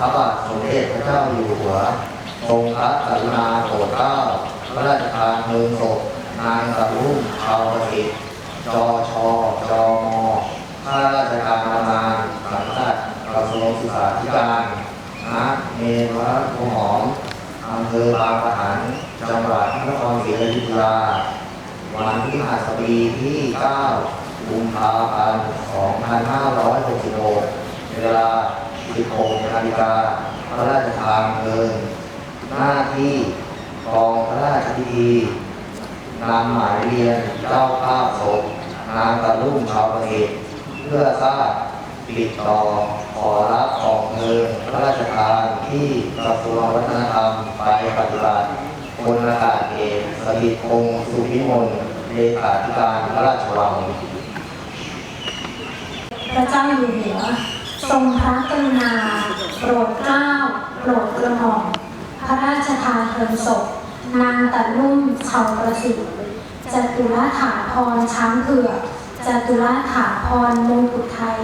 พระบาทสมเด็จพระเจ้าอยู่หัว ทรงพระกรุณาโปรดเกล้าพระราชทานเพลิงศพนางสรุ่งชาวประสิทธิ์จอชอจอมอข้าราชการบำนาญสังกัดกระทรวงศึกษาธิการณเมรุวัดหอมอำเภอบางปะหันจังหวัดนครศรีอยุธยาวันพฤหัสบดีที่ 9 กุมภาพันธ์ 2566 เวลา 16นาฬิกาพระราชทานเพลิงหน้าที่กองพระราชพิธีนำหมายเรียนเจ้าภาพศพนางตะลุ่มชาวประเทศเพื่อทราบติดต่อขอรับของเพลิงพระราชทานที่กระทรวงวัฒนธรรมไปปฏิบัติพลอากาศเอกสถิตพงศ์สุพิมลเลขาธิการพระราชวังพระเจ้าอยู่หัว ทรงพระกรุณาโปรดเกล้าโปรดกระหม่อมพระราชทานเพลิงศพ นางตะลุ่มชาวประสิทธิ์จตุรถาพรช้างเผือกจตุรถาพรมงกุฎไทย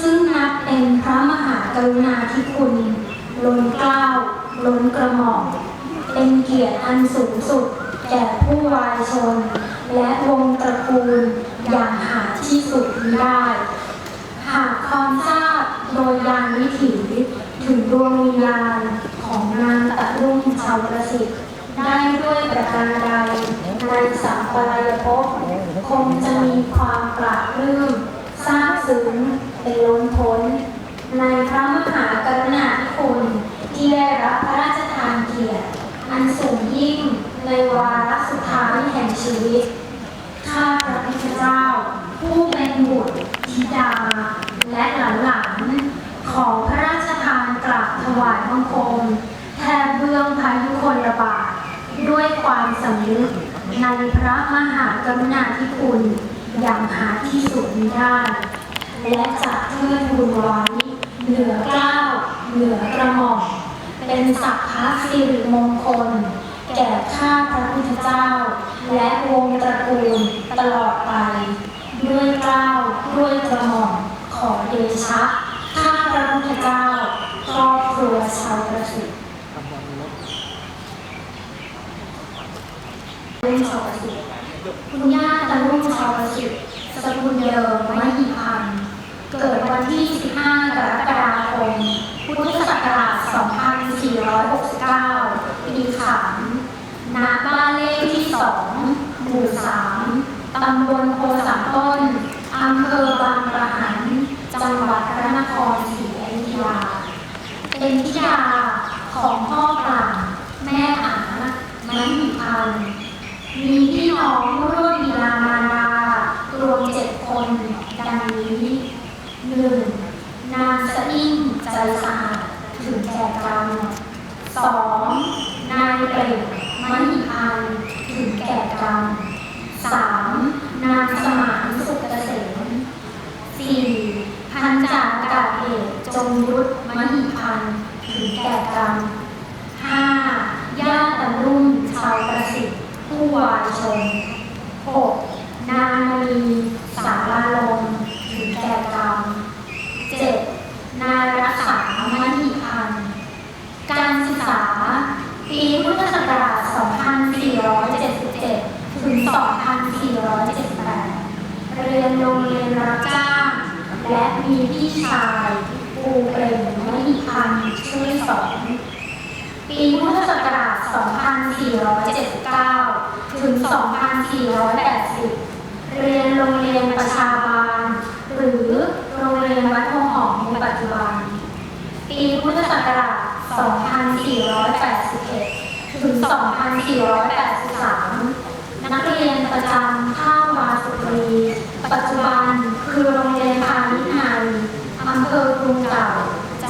ซึ่งนับเป็นพระมหากรุณาธิคุณ ล้นเกล้าล้นกระหม่อมเป็นเกียรติอันสูงสุด แก่ผู้วายชน และวงตระกูลอย่างหาที่สุดมิได้ หากความทราบโดยยานวิถีถึงดวงวิญญาณของนางตะลุ่มชาวประสิทธิ์ได้ด้วยประการใดในสัมปรายภพคงจะมีความปราบปลื้มซาบซึ้งเป็นล้นพ้น ในพระมหากรุณาธิคุณที่ได้รับพระราชทานเกียรติอันสูงยิ่งในวาระสุดท้ายแห่งชีวิต ข้าพระพุทธเจ้า ผู้เป็นบุตรธิดา และหลานๆขอพระราชทานกราบถวายบังคม แทนเบื้องพายุคนระบาทด้วยความสำนึกในพระมหากรุณาธิคุณอย่างหาที่สุดมิได้ และจะเทิดทูนไว้เหนือเกล้าเหนือกระหม่อมเป็นสักพระสิริมงคล แก่ข้าพระพุทธเจ้า และวงตระกูลตลอดไป ด้วยเกล้าวด้วยกระ เดชะข้าพระพุทธเจ้าครอบครัวชาวประสิทธิ์เรื่องชาวประสิทธิ์คุณย่าตะลุ่มชาวประสิทธิ์สกุลเดิมมหิพันธ์เกิดวันที่ 15 กรกฎาคม พุทธศักราช 2469 ปีขานณบ้านเลขที่ 2 หมู่ 3 ตำบลโพสามต้น อำเภอบางประหัน จังหวัดพระนครศรีอยุธยา เป็นธิดาของพ่อปราบแม่อามหิพันมีพี่น้องร่วมบิดามารดารวมเจ็ดคนดังนี้หนึ่งนางสะอิ่งใจสะอาดถึงแก่กรรมสองนายเปล่งมหิพันธ์ถึงแก่กรรมสามนางสมานสุขเกษมสี่พันจากอากาศเอกจงยุทธมหิพันธ์ถึงแก่กรรม ห้าญาติตะลุ่มชาวประสิทธิ์ ผู้วายชนหกนางมณีสาราลมถึงแก่กรรมเจ็ดนายรักษามณีพันธ์การศึกษา ปีพุทธศักราช 2477 ถึง 2478 เรียนโรงเรียนรับจ้าง และมีพี่ชายปูเปล่งมณีพันธ์ช่วยสอนปีพุทธศักราช 2479 ถึง 2480 เรียนโรงเรียนประชาบาล หรือโรงเรียนวัดโพหอมในปัจจุบัน ปีพุทธศักราช 2481 ถึง 2483 นักเรียนประจำท่าวาสุรี ปัจจุบันคือโรงเรียนพาณิชย์ในอำเภอกรุงเก่า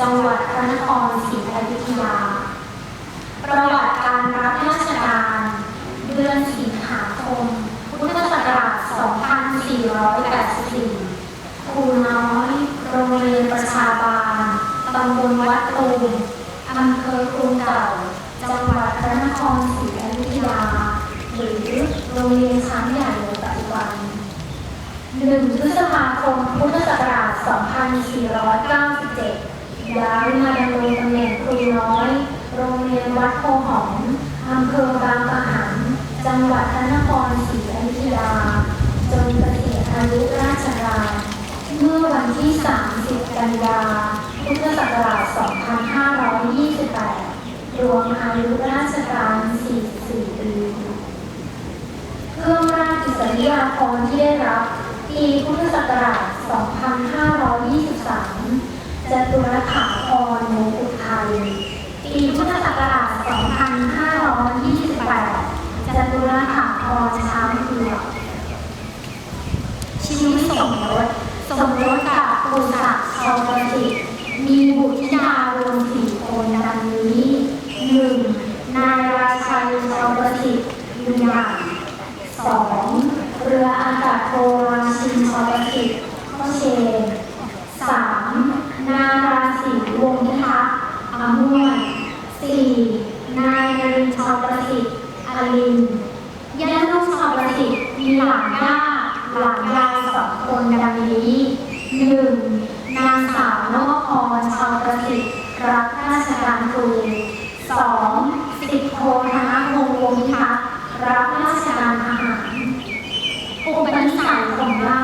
จังหวัดพระนครศรีอยุธยา ประวัติการรับราชการ เดือนสิงหาคม พุทธศักราช 2484 ครูน้อย โรงเรียนประชาบาล ตำบลวัดตูมอำเภอกรุงเก่า จังหวัดพระนครศรีอยุธยา หรือโรงเรียนช้างใหญ่ในปัจจุบัน 1 พฤษภาคม พุทธศักราช 2497 ย้ายมาดำรงตำแหน่งครูน้อย โรงเรียนวัดโพหอมอำเภอบางปะหัน จังหวัดพระนครศรีอยุธยา จนเกษียณอายุราชการเมื่อวันที่ 30 กันยา พุทธศักราช 2528 รวมอายุราชการ 44 ปี รื่องราชอิสริยาภรณ์ที่ได้รับปีพุทธศักราช 2523จตุรถาภรณ์มกุฎไทยปีพุทธศักราช 2528จตุรถาภรณ์ช้างเผือก ชีวิตสมรสสมรสกับปุศักดิ์ชาวประสิทธิ์มีบุตรธิดารวมสี่คนดังนี้หนึ่งนายราชัยชาวประสิทธิ์ยุนยาสองเรืออากาศโทราชินชาวประสิทธิ์พ่อเชนสามนาราศี วงศ์พิทักษ์อมวนสี่นายนรินชาวประสิทธิ์อลินญาติลูกชาวประสิทธิ์มีหลานย่าหลานยายสองคนดังนี้หนึ่งนางสาวนวพรชาวประสิทธิ์รับราชการครูสองสิบโทธนพงษ์วงศ์พิทักษ์รับราชการทหารอุปนิสัยของย่า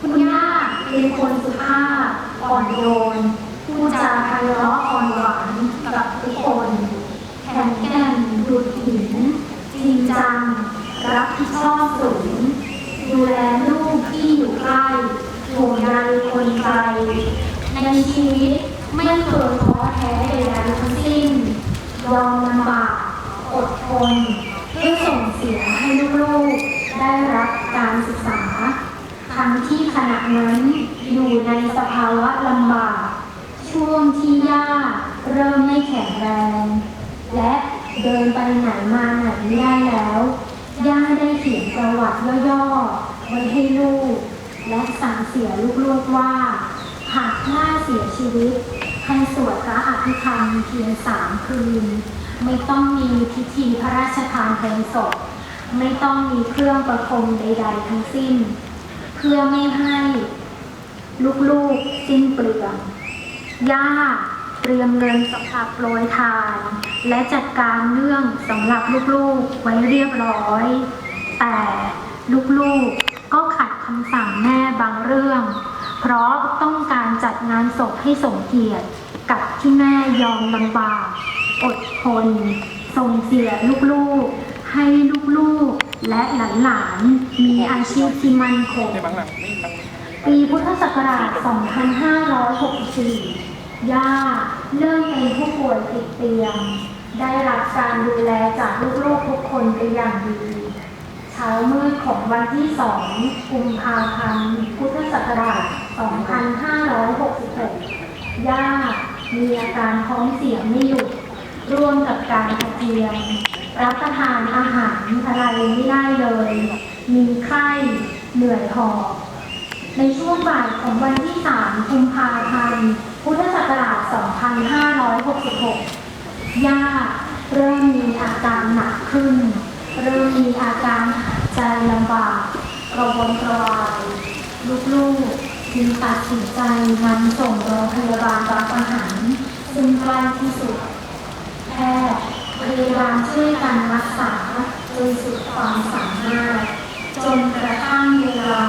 คุณย่าเป็นคนสุภาพอ่อนโยนพูดจาไพเราะอ่อนหวานกับทุกคน แข็งแกร่งดุดหิน จริงจัง รับ ผิดชอบสูง ดูแลลูกที่อยู่ใกล้ห่วงใยคนไกลในชีวิตไม่เคยท้อแท้ใดๆทั้งสิ้นยอมลำบากอดทนเพื่อส่งเสียให้ลูกๆได้รับการศึกษา ทั้งที่ขณะนั้นอยู่ในสภาวะลำบาก ช่วงที่ย่าเริ่มไม่แข็งแรง และเดินไปไหนมาไหนไม่ได้แล้ว เขียนประวัติย่อๆไว้ให้ลูก และสั่งเสียลูกๆว่า หากย่าเสียชีวิต ให้สวดพระอภิธรรมเพียงสามคืน ไม่ต้องมีพิธีพระราชทานเพลิงศพ ไม่ต้องมีเครื่องประคมใด ๆ ทั้งสิ้น เพื่อไม่ให้ลูกๆสิ้นเปลืองย่าเตรียมเงินสำหรับโปรยทาน และจัดการเรื่องสำหรับลูกๆไว้เรียบร้อย แต่ลูกๆก็ขัดคำสั่งแม่บางเรื่อง เพราะต้องการจัดงานศพให้สมเกียรติกับที่แม่ยอมลำบาก อดทนส่งเสียลูกๆ ให้ลูกๆ และหลานๆ มีอาชีพที่มั่นคงปีพุทธศักราช 2564 ย่าเริ่มเป็นผู้ป่วยติดเตียง ได้รับการดูแลจากลูกๆทุกคนเป็นอย่างดี ช้ามืดของวันที่ 2 กุมภาพันธ์ พุทธศักราช 2566 ย่ามีอาการท้องเสียไม่หยุด ร่วมกับการอาเจียนรับประทานอาหารอะไรไม่ได้เลย มีไข้ เหนื่อยหอบในช่วงบ่ายของวันที่ 3 กุมภาพันธ์ พุทธศักราช 2566 ย่าเริ่มมีอาการหนักขึ้น เริ่มมีอาการหา ใจลำบากกระวนกระวายลูกๆจึงตัดสินใจนำส่งโรงพยาบาลบางปะหันซึ่งใกล้ที่สุด แพทย์พยายามช่วยกันรักษาจนสุดความสามารถ จนกระทั่งเวลา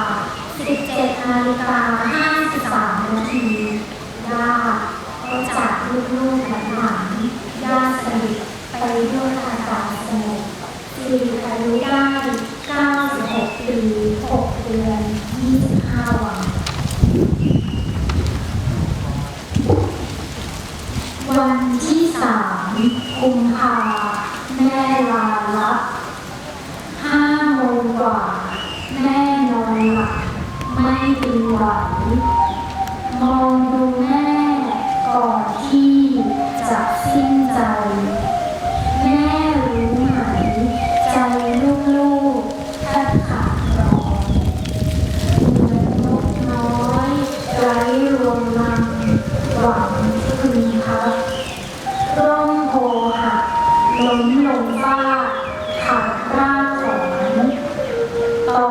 17นาฬิกา53นาทีย่าก็จากลูกๆหลานๆย่าสนิทไปด้วยอาการสงบสิริอายุได้ 96 ปี 6 เดือน 25 วัน วันที่สาม กุมภาแม่ลาลับห้าโมงกว่า แม่นอนหลับไม่เป็นไหวมองดูแม่ก่อนที่จะสิ้นใจ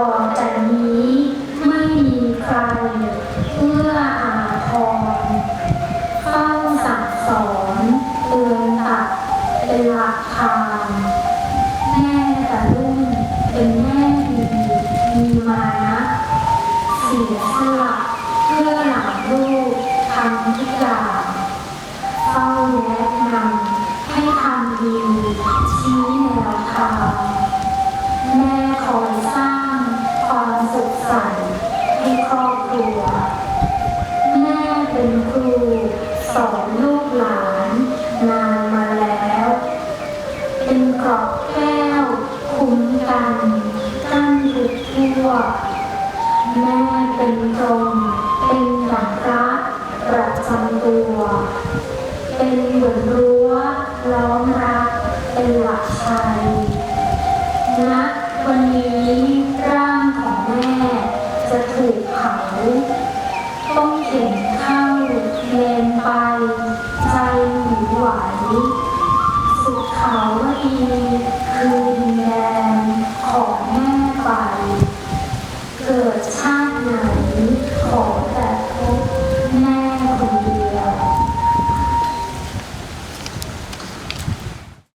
ต่อจากนี้ไม่มีใครเพื่ออาพรเฝ้าสั่งสอนเตือนตักเป็นหลักทานแม่กับลูกเป็นแม่ดีมีมานะเสียสละเพื่อหลังลูกทำทุกอย่เฝ้าและนำให้ทำดี สอนลูกหลานนานมาแล้ว เป็นกรอบแก้วคุ้มกันกั้นทุกทั่ว แม่เป็นกรมเป็นหลังรักประจำตัว เป็นเหมือนรั้วล้อมรักเป็นหลักชัยณวันนี้ร่างของแม่จะถูกเผาต้องเข็น ไหว สุขเขาวดีคือดินแดนของแม่ไป เกิดชาติไหนขอ